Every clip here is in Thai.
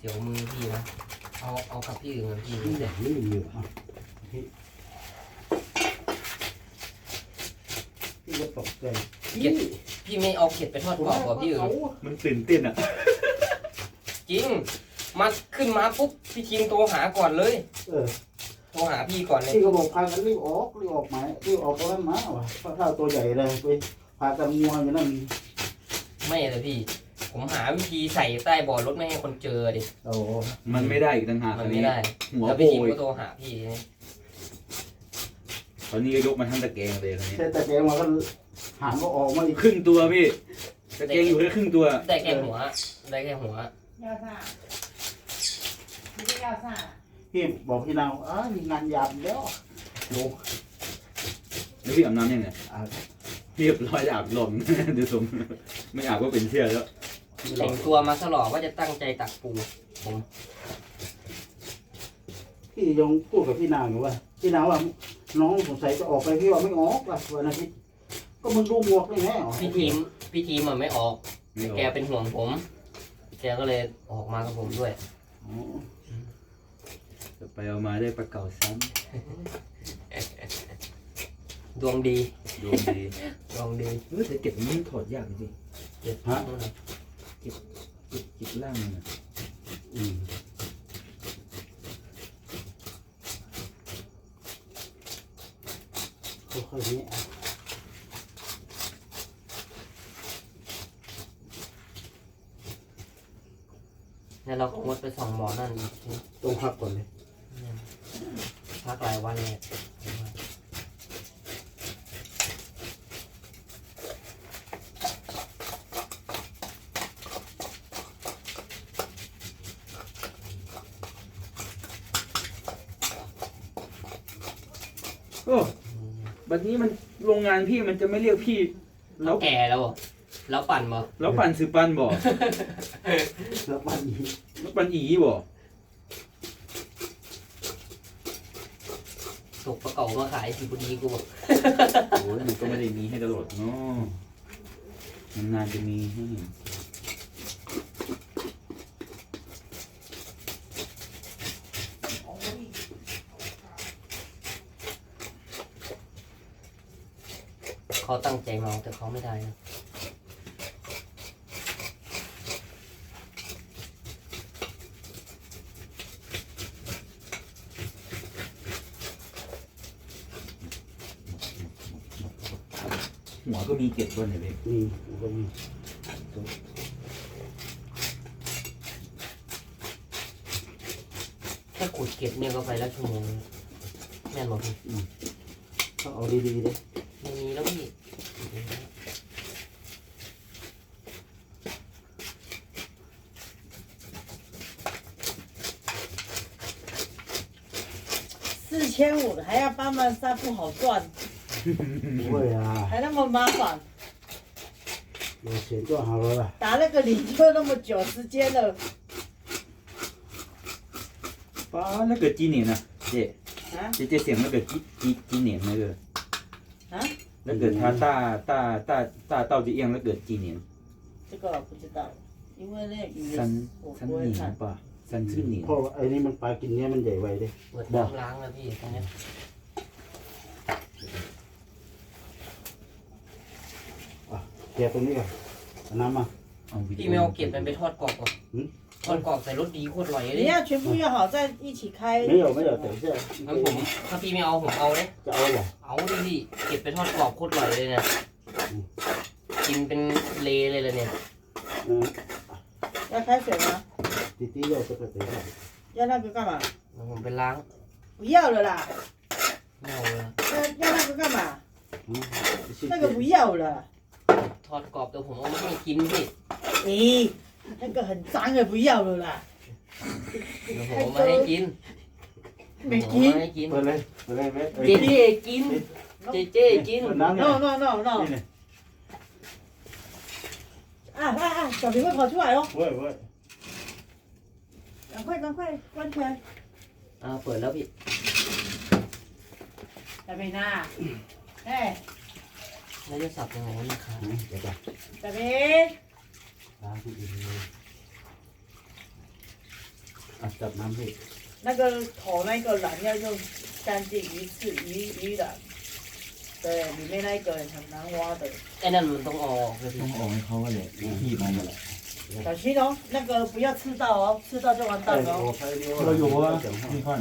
เสียวมือพี่นะ เอาเอากับพี่อื่นกับพี่นี่เสร็จนี่เหลืออะพี่พี่ก็ตกใจพี่พี่ไม่เอาเข็ดไปทอดกรอบกว่าพี่อื่นมันตื่นเต้นอะ จริง มาขึ้นมาปุ๊บพี่ทีมโทรหาก่อนเลย เออโทรหาพี่ก่อนเลยพี่ก็บอกพากันรีบออกรีบออกมารีบออกตรงนั้นมาว่ะเพราะถ้าตัวใหญ่เลยไปพากันงัวอยู่นั่นไม่เลยพี่ ผมหาวิธีใส่ใต้บอรถไม่ให้คนเจอดิ โอ้มันไม่ได้อีกต่างหากมันไม่ได้หัวแล้วโปพี่ทียก็โทรหาพี่ตอนนี้ก็ยกมาทั้งตะแกรงเลยตอนนี้ เส้ตะแกีงมันก็หางก็ออกมาอีกครึ่งตัวพี่ตะแกรงอยู่แค่ครึ่งตัว ได้แค่หัว ได้แค่หัว ยาวซ่าไม่ได้ยาวซ่าพี่บอกพี่นางอ้ามีงานยาบแล้วดูแล้วพี่อาบน้ำยังไงเรียบร้อยอาบลม ดูสม ไม่อาบก็เป็นเชื่อแล้ว แต่งตัวมาสลอว่าจะตั้งใจตักปูผมพี่ยังพูดกับพี่นาวอยู่ว่าพี่นาวว่าน้องสงสัยจะออกไปพี่ว่าไม่ออกว่ะวันอาทิตย์ก็มึงดูหมวกได้ไงอ๋อพี่ทีมพี่ทีมมันไม่ออกไม่ออกแกเป็นห่วงผม แกก็เลยออกมากับผมด้วยอ๋อจะไปเอามาได้ปลาเก่าซ้ดวงดีำดวงดี ดวงดีเออแต่เก็บมันถอดยากจริงเจ็ด เก็บเก็บล่างมันอะอืมค่อยๆนี้อะแล้วเราก็งดไปสองหมอนั่นอีกทีต้องพักก่อนเลยพักหลายวันเลย โอ้บัดนี้มันโรงงานพี่มันจะไม่เรียกพี่เราแก่แล้วบ่แล้วปั่นบ่แล้วปั่นสือปันบ่ แล้วมันอีกแล้วปั่นอีบ่ตกประเก่ามาขายสิบุดีกูบอกโอ้ยมันก็ไม่ได้มีให้ตลอดเนาะนานๆจะมีให้เห็น เขาตั้งใจเมาแต่เขาไม่ได้นะหัวก็มีเก็บด้วยเนี่ยพี่นี่มันก็มีแค่ขุดเก็บเนี่ยก็ไปแล้วชั่วโมงนึงแม่นบอกพี่ต้องเอาดีๆเลยไม่มีแล้วพี่ 还要帮忙杀，不好赚。不会啊。还那么麻烦。有钱就好了啦。打那个零就那么久时间了。把那个今年呢、姐。啊。姐姐想那个今今几年那个。啊。那个他大大大大到底样那个今年。这个不知道，因为那个鱼。三三年吧。 ะสันชื่อเหนียน เพราะว่าไอ้นี่มันปลากินเนี้ยมันใหญ่ไวเลย เปิดน้ำล้างแล้วพี่ตอนเนี้ย แกะตรงนี้ก่อนเอาน้ำมา เอาวิดี พี่ โอ ไม่เอาเก็บมันไปทอดกรอบก่อน หืม ทอดกรอบใส่รสดีโคตรอร่อยเลย 你要全部约好再一起开。没有没有等一下 งั้นผมถ้าพี่ไม่เอาผมเอาเลย จะเอาเหรอ เอาดิพี่เก็บไปทอดกรอบโคตรอร่อยเลยเนี่ยกินเป็นเลเลยเลยเนี่ย 嗯要开水吗？ 弟弟要这个等一下要那个干嘛？ เดี๋ยวผมไปล้าง 不要了啦， ไม่เอาเลย 要要那个干嘛？嗯谢那个不谢要了。 ทอดกรอบเดี๋ยวผมเอามาให้กินพี่ 咦，那个很脏的不要了啦， เดี๋ยวผมเอามาให้กิน 没 ผมเอามา กิน ให้กิน เปิดเลยเปิดเลยเว้ย เจเจกิน เจเจกิน เปิดน้ำเนี่ย No no no no นี่เนี่ย 啊啊啊！小平会跑出来哦， เว้ยเว้ย 赶快赶快关起来。 อ่าเปิดแล้วพี่ 小平啊，哎， แล้วจะสับยังไงวะนี่ครับ อืมเดี๋ยวก่อน 小平， ล้างให้ดีเลย อ่ะจับน้ำพี่ 那个头那个卵要用干净鱼刺鱼鱼卵，对，里面那个很难挖的， ไอ้นั่นมันต้องเอาออกเลยพี่ ต้องออกให้เขาเลยที่มันแหละ 小心哦，那个不要吃到哦，吃到就完 ใช่ 蛋了 โอ้ 哦。 ใช่เดียว เราอยู่ว่านี่ค่อน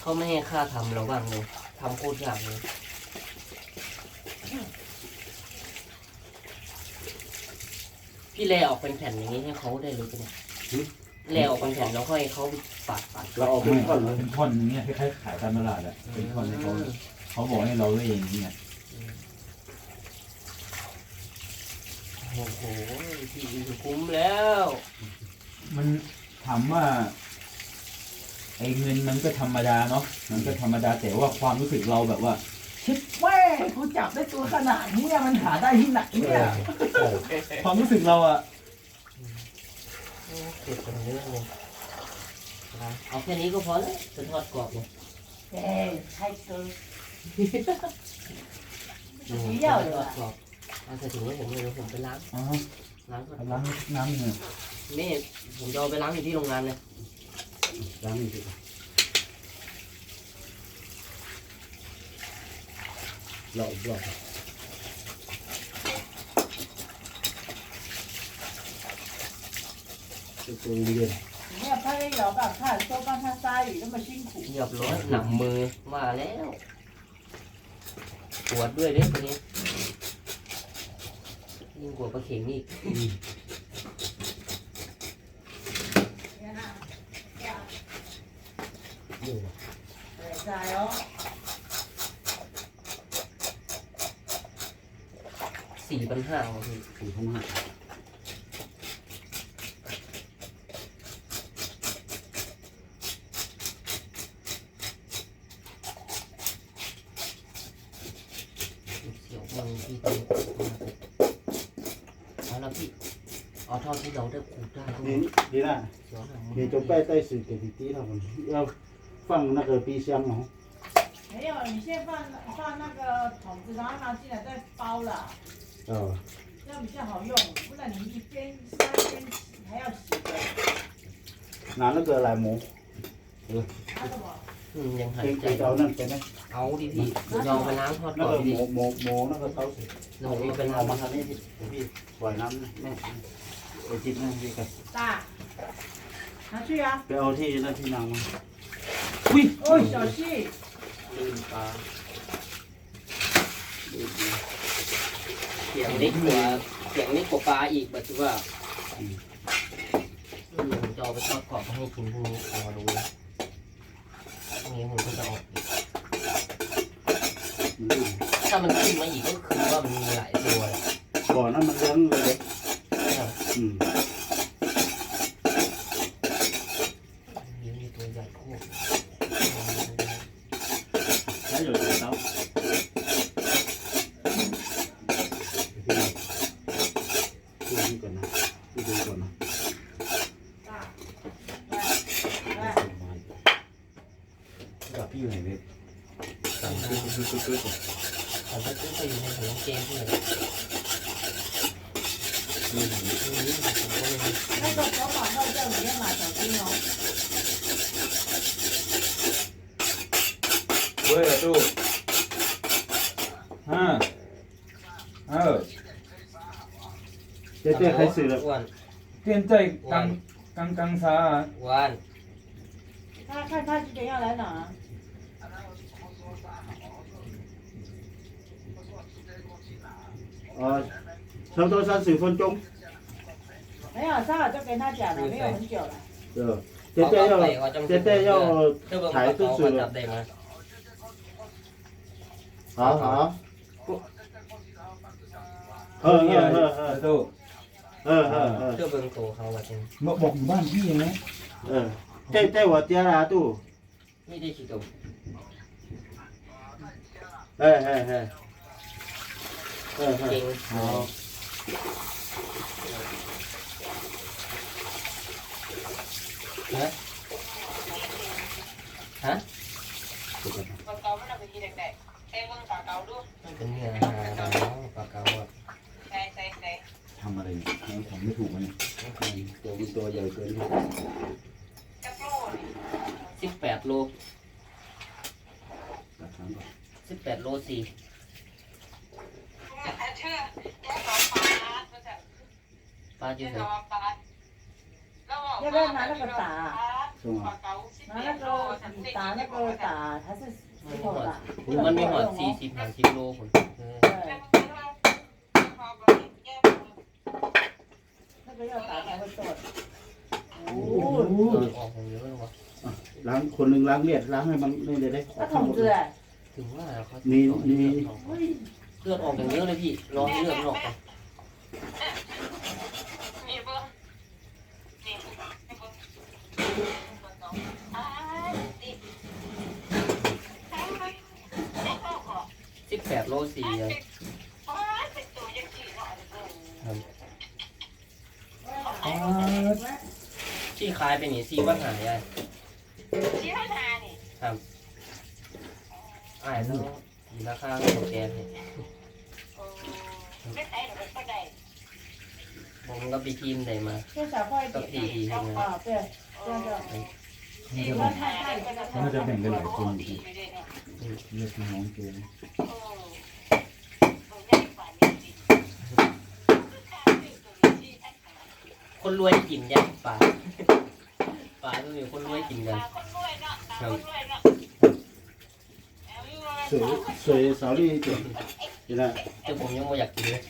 เขาไม่ให้ค่าทำเราบ้างเลยทำโคตรยากเลยพี่แลออกเป็นแผ่นอย่างนี้ให้เขาได้เลยปะเนี่ยแลออกเป็นแผ่นแล้วค่อยเขาปาดปาด เราออกเป็ ไม่ นท่อนเลย เป็นท่อนอย่างเงี้ยคล้ายๆขายตามตลาดอะเป็นท่อนให้เขาเขาบอกให้เราด้วยเองเนี่ย โอ้โหที่ดินคุ้มแล้ว มันถามว่าไอ้เงินมันก็ธรรมดาเนาะมันก็ธรรมดาแต่ว่าความรู้สึกเราแบบว่า ชิดแม่กูจับได้ตัวขนาดนี้มันหาได้ที่ไหนเนี่ยความรู้สึกเราอะเก็บกันเยอะเลยนะเอาแค่นี้ก็พอแล้วจะทอดกรอบเลยเอ้ใช่ตัวเดียวเลยว่ะ เอาใส่ถุงให้ผมเลยเดี๋ผมไปล้างล้างก่อนล้างน้ำหนึ่งนี่ผมจะเอาไปล้างอยู่ที่โรงงานเลยล้างหนึ่งทีหลอกหลอกตัวเย็นเนี่ยถ้าได้หรอกแบบถ้าโซ่บ้านท่าไส้ก็มาชิ้นขู่เรียบร้อยหนักมือมาแล้วปวดด้วยเด้ตัวนี้ ยิ่งกว่าปลาเข็งนี่อยู่ใจอ๋อสี่พันห้าพี่สี่พันห้า กติตีเราคนเราฟัง那个冰箱哦，没有，你先放放那个桶子，然后拿进来再包啦，哦，这样比较好用，不然你一边杀一边洗还要洗的。拿那个来磨，拿什么？ อืมยังหาย 给 ใจ 给到那边呢， เอาดิพี่ผมจะเอาไปล้างทอด 那 ก่อน 个 พี่ 磨磨磨那个刀子， เดี๋ยวผมเอาไป เป็น ล้า เอา ง มาทำนี่พี่พี่ปล่อยน้ำแม่ ไปจิบนั่นพี่กัน 大，拿去啊！ ไปเอาที่นั่นที่นางมา 哦，小心。 ลืมปลาเสียงเล็กกว่าเสียงเล็กกว่าปลาอีกแบบที่ว่าอืมผมจะเอาไปทอดกรอบให้กินพรุ่งนี้เอามาดูเลยพรุ่งนี้ผมก็จะออกอีก มันดื้อ ถ้ามันขึ้นมาอีกก็คือว่ามันมีหลายตัวแหละ บ่อนั้นมันเลี้ยงเลย อืมใช้อยู่ไหนครับดูนี่ก่อนนะดูดูก่อนนะกับพี่อยู่ไหนเว็บสั่งซื้อซื้อซื้อซื้อผมก็ซื้อไปอยู่ในของเกมเลย เจ๊เจ๊ใครสื่อแล้ว อ้วน เปลี่ยนใจกังกังกังซา อ้วน 他看他几点要来拿？ เออ差不多三十分钟没有，他早就跟他讲了，没有很久了。呃เจ๊เจ๊要เจ๊เจ๊要 เจ้าเบิ่ง ถ่าย เขา ตู้ เขา สื่อ จับได้ไหม 好好เออ เออเออเออเพื่อเบิ่งโตเขาว่าจังมาบอกอยู่บ้านพี่นะเออใจใจว่าเตียราตู้ไม่ได้ขี้ตมเออเออเออเออเออเก่งเขาฮะฮะมันเป็นเนื้อหา ทำอะไรเนี่ยทำไม่ถูกมันเนี่ย ตัวมันตัวใหญ่เกิน จักโลนี่ สิบแปดโล ตัดทางก่อน สิบแปดโลสี่ เนี่ยเชื่อแยกสองปลามาจาก ปลา แย จิ้ ก ม สองปลาแล้วบอก 要不要拿那个打？ ใช่ไหม 拿那个你打那个打，还是石头打？ มันมีหอดสี่สิบห้าสิบโลคน โอ้โหล้างคนหนึ่งล้างเลือดล้างให้มันนี่เลยได้ออก็กทั้องหมดเกลืเลอยถึงว่าเขาเลือดออกอย่างเยอะเลยพี่ร้อนเลือดมันออกก่บ่นสิบแปดโลสี่ ที่คลายไปนี่ซีว่าหายไงชี้ให้นานี่ครับอายต้องราคาของแกนี่ไม่ใช่หรอกก็ได้ผมก็ไปทีมใดมาก็ตีดีใช่ไามมันจะแบ่งกันหลายคนอยู่ที่เลือกน้องเกม คนรวยกินยังปลาปลาต้องมีคนรวยกินกัน สวยสวยสาวนี่เจ๋งนี่แหละ แต่ผมยังไม่อยากกินเลย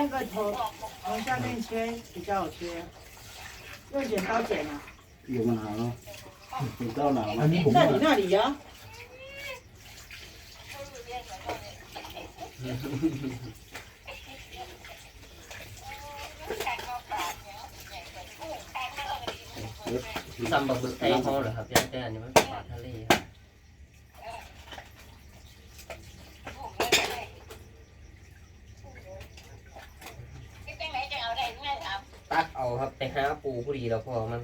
那个头从下面切比较好切，用剪刀剪啊。 อยู่มันหนาวเนาะเป็นเจ้าหนาว อันนี้ผม 那 ว่า 你那里呀、 ซัมบักบึกไทยเขาเหรอครับแต่อันนี้มันเป็นปลาทะเลครับตักเอาครับไปหาปูผู้ดีแล้วพอมัน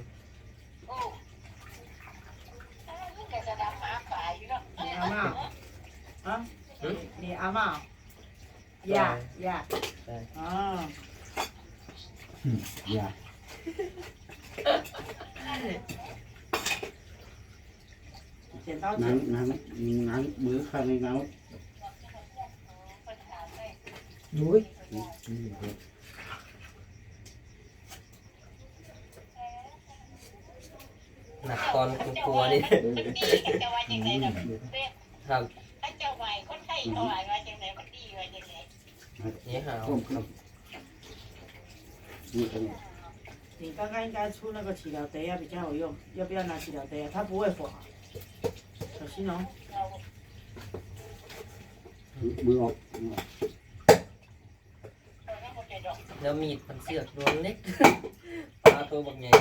dạ dạ. Ờ. Dạ. Nắng nắng nắng bữa khai này nấu. Đuối Ừ, ừ, ừ. là con của cua đi. มันตีกันจะว่าจังได๋ล่ะเด้อ ครับ เขาเจ้าไหวคนไข้เขาไหว นี่หาว ต้ม ค ครั รั บบ นี่เป็นไง 你刚刚应该出那个起疗杯啊，比较好用，要不要拿起疗杯啊？它不会滑，小心哦。 มือออก แล้วมีดมันเสือกโดนเล็ก ปลาตัวบักใหญ่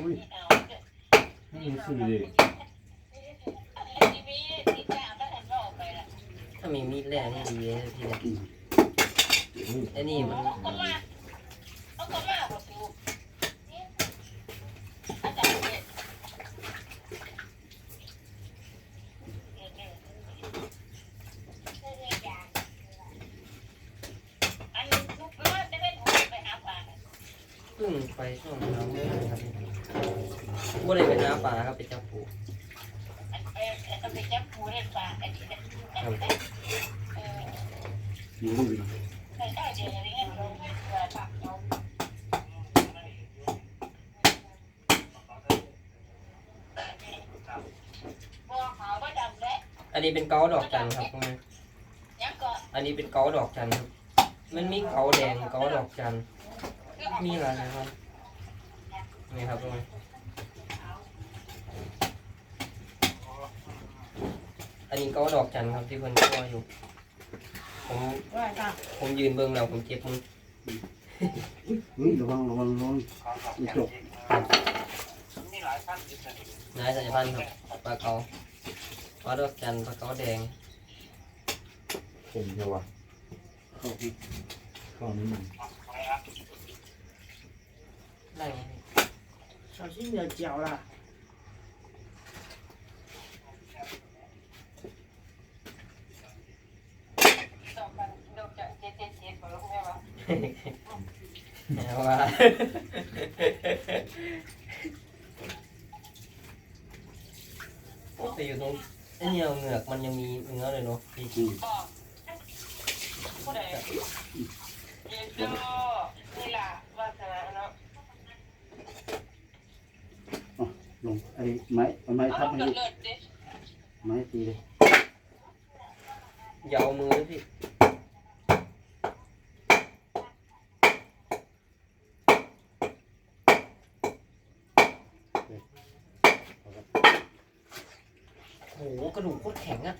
อุ้ยให้รู้สึกดิ ถ้ ามีมีดแร่นี่ดีเลยพี่นี่ไอ้นี่มันเขาก็มาบอกสูอาจารย์เนี่ยอันนี้ลูกมาจะเป็นหัวไปหาปลาเพิ่งไปช่วงเช้ามืดครับก็เลยไปหาปลาครับไปจับ อันนี้เป็นเกาดอกจันทร์ครับพวกนี้อันนี้เป็นเกาดอกจันทร์ครับ มันมีเกาแดงเกาดอกจันทร์มีอะไรนะครับนี่ครับพวกนี้อันนี้เกาดอกจันทร์ครับที่เพิ่นช่วยอยู่ ผม 过来看， ผมยืนเบิ่งแล้วผมเจ็บมือ เฮ้ยระวังระวังระวังกระจก นายสัญพันธ์ครับปลาเกาปลาดอกจันทร์ปลาเกาแดง ผมเดียววะ เข้าไป ข้าวนี้มัน ไล่ 小心你的脚啦。 แปลว่าแต่อยู่ตรงไอ้เนี่ยเหงือกมันยังมีเนื้อเลยเนาะพี่อืมบอกผู้ใดเย็นโตนี่ล่ะวาสนาเนาะลงไอ้ไม้เอาไม้เอาทับลงให้กันดูเลิศดิไม้ตีเลยอย่าเอามือนะพี่ โอ้โห กระดูกโคตรแข็งอะ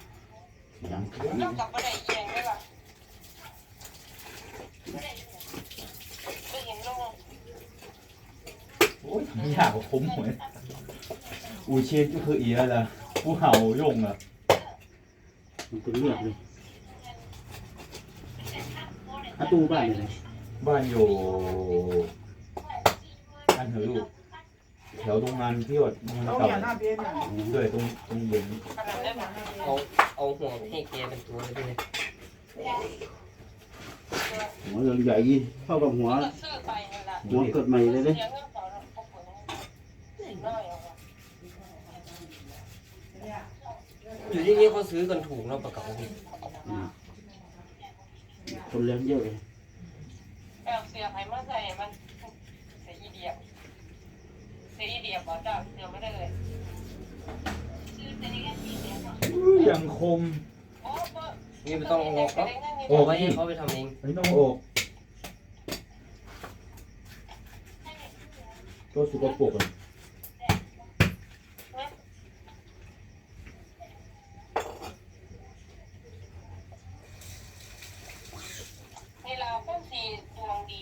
อย่างนอกจากบ่ได้เอียงได้ล่ะก็เห็นลงโอ้ยไม่อยากว่าคุ้มเหมือนอูเชนก็คืออีแล้วล่ะผู้เห่าโยงอะมันเป็นเลือดเลยอาตูบ้านเลยบ้านอยู่บ้านเหอลูก แถวตรงงานที่วัดมันเก่าด้วยตรงตรงเด่นเอาเอาหัวให้แกเป็นตัวเลยพี่หัวใหญ่ยิ่งเท่ากับหัวหัวเกิดใหม่เลยเด้อยู่ที่นี่เขาซื้อกันถูกเนาะปะเก๋าพี่คนเลี้ยงเยอะเลยแอบเสียใครมาใส่มัน อีเดียบบ่จ้าเสียไม่ได้เลยยังคมโอ้บ่นี่ไม่ต้องเอาออกเนาะโอ้เอาไว้ให้เขาไปทำเองอันนี้ต้องโอกก็สุกปรกอะ นี่เราคนสีดวงดี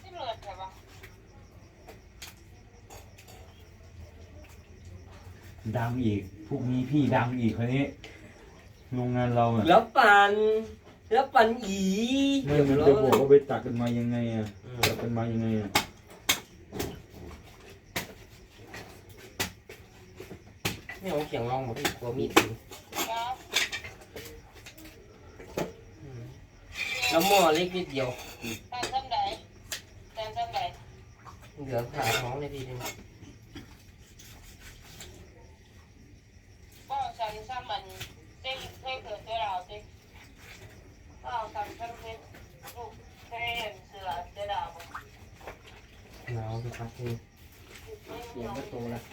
ที่เลือดใช่ปะ ดังอีก พรุ่งนี้พี่ดังอีกคนนี้โรงงานเราอะแล้วปันแล้วปันอีไม่มันจะบอกว่าไปตักกันมายังไงอะอืมตักกันมายังไงอะไม่เอาเขียงลองหมดพี่กลัวมีดถึงนะอืมแล้วหม้อเล็กนิดเดียวแทนซ้ำใดแทนซ้ำใดเหลือขาท้องเลยพี่เนี่ย ก็ฉันซ้ำมันเจ๊เจ๊เกิดเจ๊เราเจ๊ก็ เอาซ้ำซ้ำเจ๊ลูกเจ๊เห็นเสือเจ๊ดาว หนาวสักพักนึงเสียงก็โตแล้ว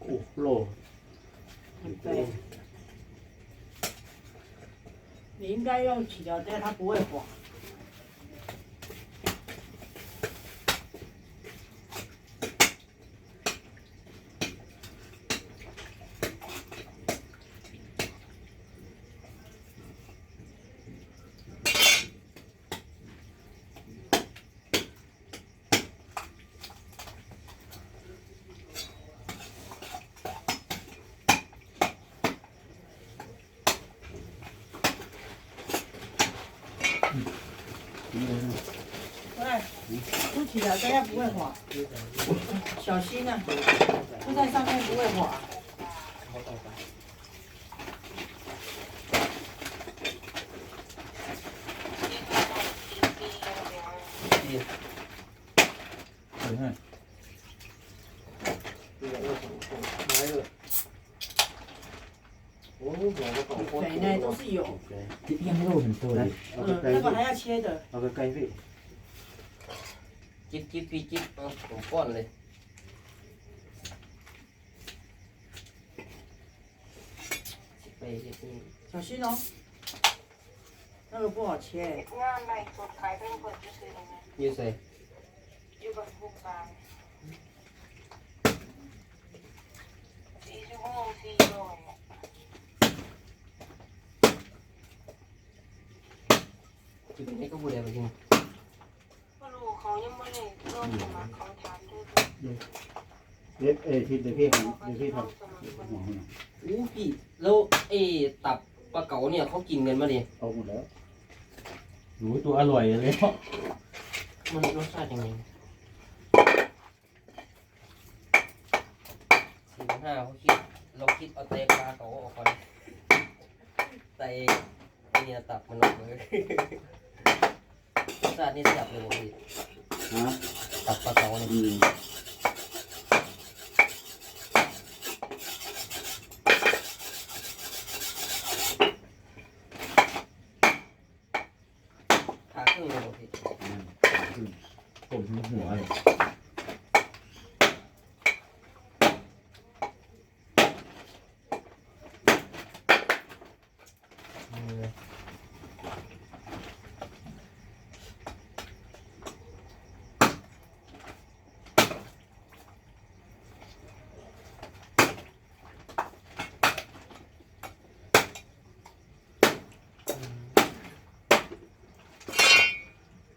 โอ้โล 对，你应该用起条带，它不会滑。 洗了等下不会滑小心啊铺在上面不会滑 จิ๊บจิ๊บพี่จิ๊บเอาผมป้อนเลยไปที่นี่ 小心哦，那个不好切。 งานใหม่สดขายเป็นคนจะซื้อได้ไหม ยืดใส่ อยู่กับผู้บางสี่ชั่วโมงสี่ร้อย จุดนี้ก็พูดอะไรไปจริง ไม่รู้เขายังไม่ได้เริ่มสมัครเขาถามด้วยเด็ดเอ้ยทิศเดี๋ยวพี่ทำเดี๋ยวพี่ทเริ่มสมัครำหัวให้หน่อยอู้พี่แล้วเอ้ตับปลาเก๋าเนี่ยเขากินกันมาดิเอาหมดแล้วรู้ตัวอร่อยเลยเนาะมันรสชาติยังไงสี่ห้าเขาคิดเราคิดเอาไตะปลาเก๋าออกก่อนไตไอเนี่ยตับมันออกเลย รสชาตินี่จับเลยผมพี่ ฮะตับปลาเก๋าเลยอืมขาขึ้นเลยผมพี่ผมทั้งหัวเลย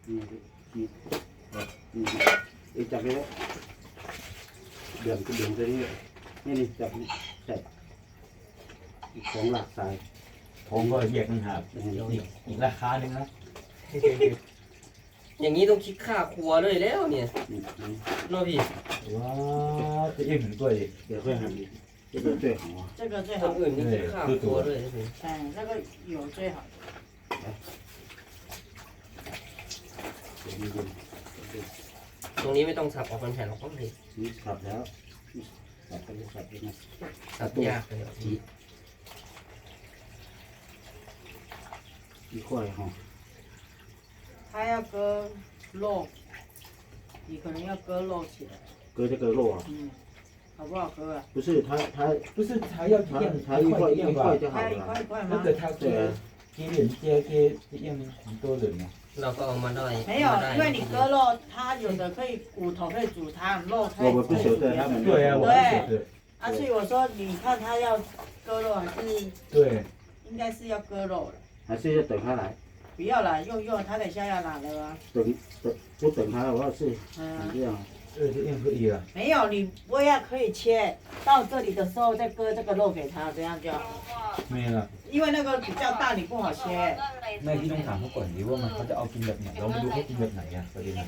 นี่นี่นี่ ไอ้จับไว้แล้วเดือดก็เดือดตัวนี้นี่นี่จับนี่ใส่ของหลากสาย ผมก็แยกต่างหาก อย่างนี้ อีกอีกราคาหนึ่งนะ อย่างนี้ต้องคิดค่าครัวเลยแล้วเนี่ย นี่นี่ เนาะพี่ ว้าวจะอิ่มถึงตัวดิ เดี๋ยวค่อยหั่นอีกเดี๋ยว最好啊这个最 คน 好， อื่นนี่คิดค่าครัวเลยนะพี่ 哎，那个有最好。 เดี๋ยวมีเย็น ตรงนี้ไม่ต้องสับออกเป็นแผ่นหรอกต้องพี่ นี่สับแล้วสับไปเลยสับไปนะ สับยากเลยอะพี่ 一块哈，它要割肉，你可能要割肉起来，割这个肉啊，嗯，好不好割啊？不是它它不是才要它一样它一块一样吧块就好它要一块了。一块吗？那个他对啊给给人家给一样很多人啊。 เราก็เอามาได้ 没有 มาได้，因为你割肉，它有的可以骨头可以煮汤，肉可以我们不晓得他们对啊，我不晓得。啊，所以我说，你看它要割肉还是对，应该是要割肉了，还是要等它来，不要了，用用，它等下要拿了啊。等等不等它的话是嗯，这样， 对，这样可以了。没有，你不要可以切到这里的时候再割这个肉给他，这样就好。没了。因为那个比较大，你不好切。 แม่พี่ต้องถามเขาก่อนดิว่ามันเขาจะเอากินแบบไหนเราไม่รู้เขากินแบบไหนอ่ะประเด็นนะ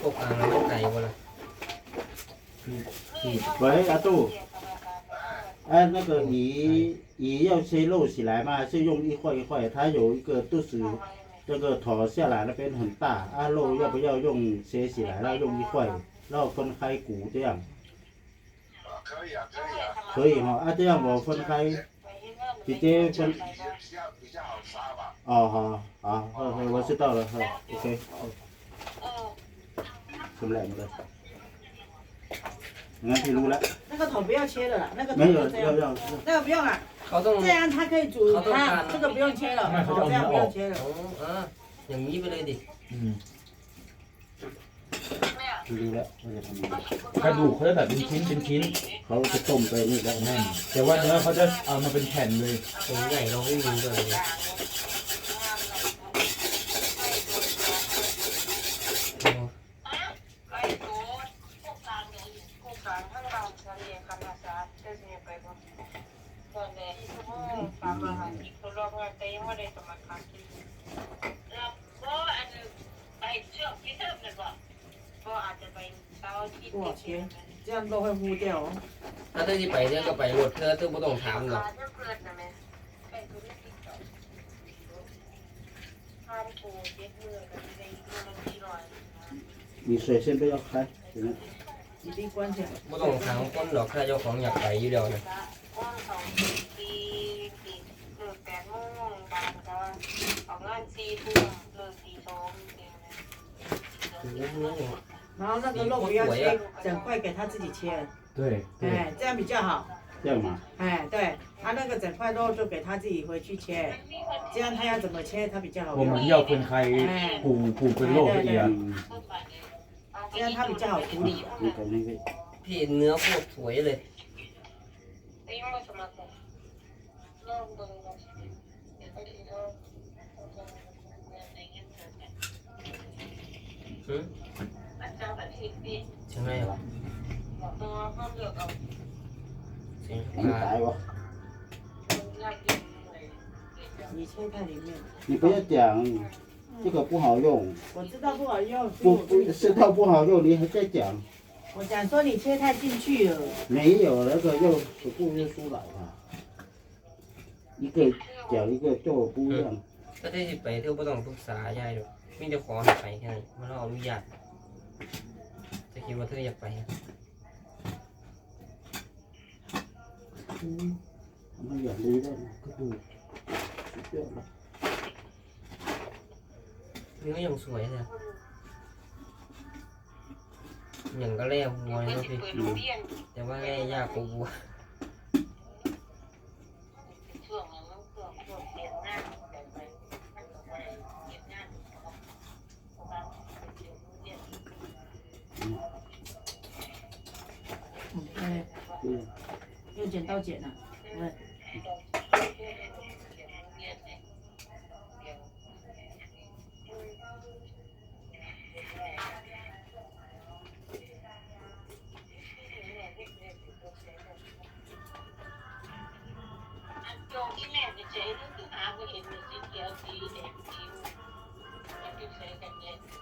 พวกกลางแล้วมันไก่วะล่ะ 喂，阿杜，哎，那个鱼鱼要切肉起来嘛，是用一块一块，它有一个肚子这个头下来那边很大，啊肉要不要用切起来，然后用一块，然后分开骨这样，可以啊，可以啊，可以哈、啊，这样我分开，直接分，比较比较好杀吧。哦好好好，好我知道了，好，OK， 出来了，งั้นพี่รู้แล้ว 那个头不要切了啦，那个头 ไม่ 就这 要要样，要，那个不用啦， เขาต้อง 这样它可以煮好的汤，这个不用切了，那好的哦，这样不用切了 อ๋。ออ่ะอย่างนี้ไปเลยดิ อืม พี่รู้แล้วว่าจะทำยังไง กระดูกเขาจะแบบเป็นชิ้นเป็นชิ้น เขาจะต้มไปนี่แล้ว นั่นแต่ว่าเนื้อเขาจะเอามาเป็นแผ่นเลย ตรงใหญ่เราไม่มีด้วยเลย สามร้อยห้าสิบตัวรอบงานแต่ยังไม่ได้สมัครครับเราก็อันไปเชื่อมพิเศษเลยบ่ก็อาจจะไปเช้าที่โอเคเจ้าตัวหูเดียวถ้าเธอที่ไปเธอก็ไปรถเธอเธอไม่ต้องถามหรอกมีเซเซนไปยกใครนะไม่ต้องถามคนหรอกถ้าเจ้าของอยากไปอยู่เดียวเนี่ย ออกงานสี่ทุ่มเลิกสี่สองเดียวนะ 然后那个肉不要切整块，给他自己切，对对哎，这样比较好。这样嘛，哎，对，他那个整块肉就给他自己回去切，这样他要怎么切他比较好我们用，要分开骨骨跟肉不一样嗯，เมื่อไปเนี่ยเอาไป 这样他比较好处理。你等那个， พี่เนื้อโคตรสวยเลย แต่ยั อา เสียง 你 ปลา 打我， อยากกินเลย 你切在里面，你不要讲这个不好用，我知道不好用，不不石头不好用，你还在讲。我讲说你切太进去了，没有那个又不不就出来嘛，一个讲一个就不一样。 ก็ได้สิไปเที่ยวบ่ต้องปรึกษายายหรอก มีแต่ขอให้ไปแค่นั้นมันเราอนุญาตจะคิดว่าเธออยากไปทำไมอย่างนี้ได้นะก็ดูสุดยอดนะเนื้อยังสวยเลยอย่างก็แล่วัวเลยเพื่อนเนาะจะพี่เปิดโรงเรียนแต่ว่าแล่ยากกว่าวัวช่ว 嗯，对。嗯。用剪刀剪啊，对。Thank you.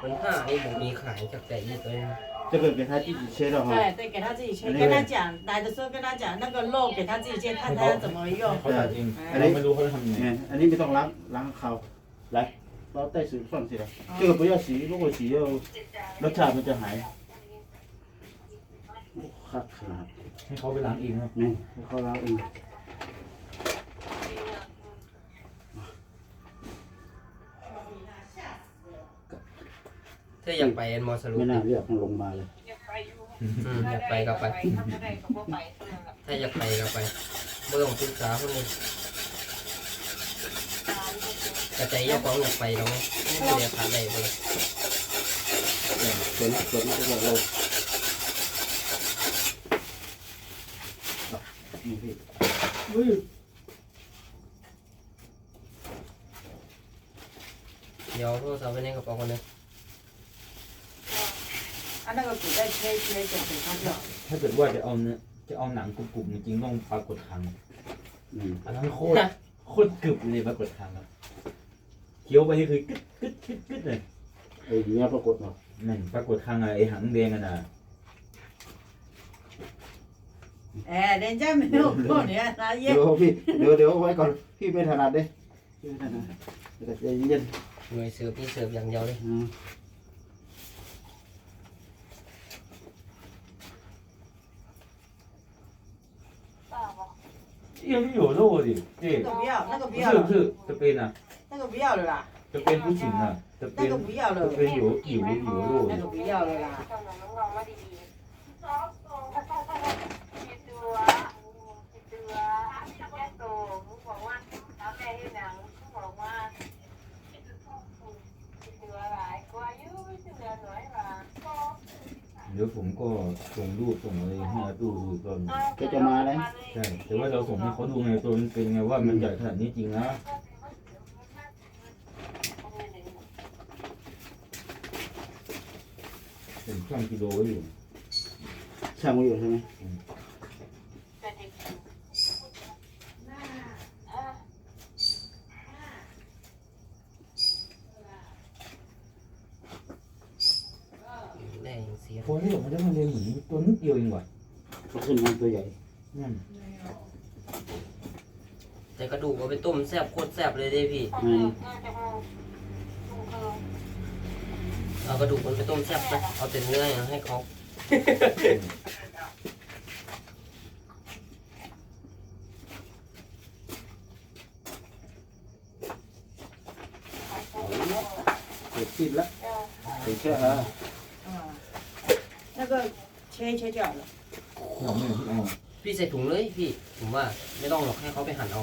ม่จะเจ๊ก็คือหาไปเห็นมีสีเขียวสีแดงสีมันจะใช้กันเนี่ย สี่พันห้านี่ผมมีขายจากแต่อีกเลยนะ 这个给他自己切的哈。对对，给他自己切，跟他讲，来的时候跟他讲那个肉给他自己切，看他要怎么用。 เขาตัดเองเราไม่รู้เขาจะทำยังไง 嗯，อันนี้ไม่ต้องล้างล้างเขา来เราได้สูตร放起来这个不要洗如果洗又รสชาติมันจะหายคักขนาด ให้เขาไปล้างเองนะ นี่ให้เขาล้างเอง เธออยากไปมอสรุปไม่น่าเรียกมันลงมาเลย อยากไปอยู่อืมอยากไปก็ไป ถ้าไม่ได้ก็บ่ไปเท่านั้นแหละถ้าอยากไปก็ไปไม่ต้องปรึกษาคนอื่นกระใจเจ้าของอยากไปเราไม่ได้ขาดอะไรเลยฝนฝนก็จะลงนี่พี่เดี๋ยวโทรศัพท์ไว้ในกระเป๋าคนนึง 啊，那个骨再切一切，剪给他就好。 ถ้าเกิดว่าจะเอาเนื้อจะเอาหนังกรุบๆจริงๆต้องปรากฏคัง อืม อันนั้นโคตรโคตรกรึบเลยปรากฏคังครับเคี้ยวไปนี่คือกึดกึดกึดกึดเลย ไอ้เนี้ยปรากฏเนาะ นั่นปรากฏคังอะไอ้หางแดงอะนะ 哎，人家没有过，你看他 เดี๋ย 腌。 วพี่เดี๋ยวเดี๋ยวไว้ก่อนพี่ไม่ถนัดเด้พี่ไม่ถนัดเดี๋ยวใจเย็น หน่วยเสิร์ฟนี่เสิร์ฟอย่างเดียวเลย อื ยัง有肉的对那个不要，那个不不要了，是不是这边呢那个不要了啦，这边不行啊这那个边不要了这，边有有有肉的那个不要了啦。 ตอนนั้นน้องๆมาดีๆ เดี๋ยวผมก็ส่งรูปส่งอะไรให้อาตู้ดูตอนแกจะมาเลยใช่แต่ว่าเราส่งให้เขาดูไงตัวมันเป็นไงว่ามันใหญ่ขนาดนี้จริงนะผมช่างกิโลไว้อยู่ช่างไว้อยู่ใช่ไหม ได้อย่างเสีย คนที่บอกมันได้มาเรียนหนีตัวนิดเดียวเองว่ะ ก็ขึ้นมาตัวใหญ่ นั่น แต่ กระดูกเอาไปต้มแซ่บโคตรแซ่บเลยเด้พี่ อืม เอากระดูกมันไปต้มแซ่บไปเอาแต่เนื้ออย่างให้เขา เอาละเสร็จสิ้นละเสร็จแค่อ่ะ 啊，那个切一切就好了。 เราไม่เอาที่เอา พี่ใส่ถุงเลยพี่ ผมว่าไม่ต้องหรอกให้เขาไปหั่นเอา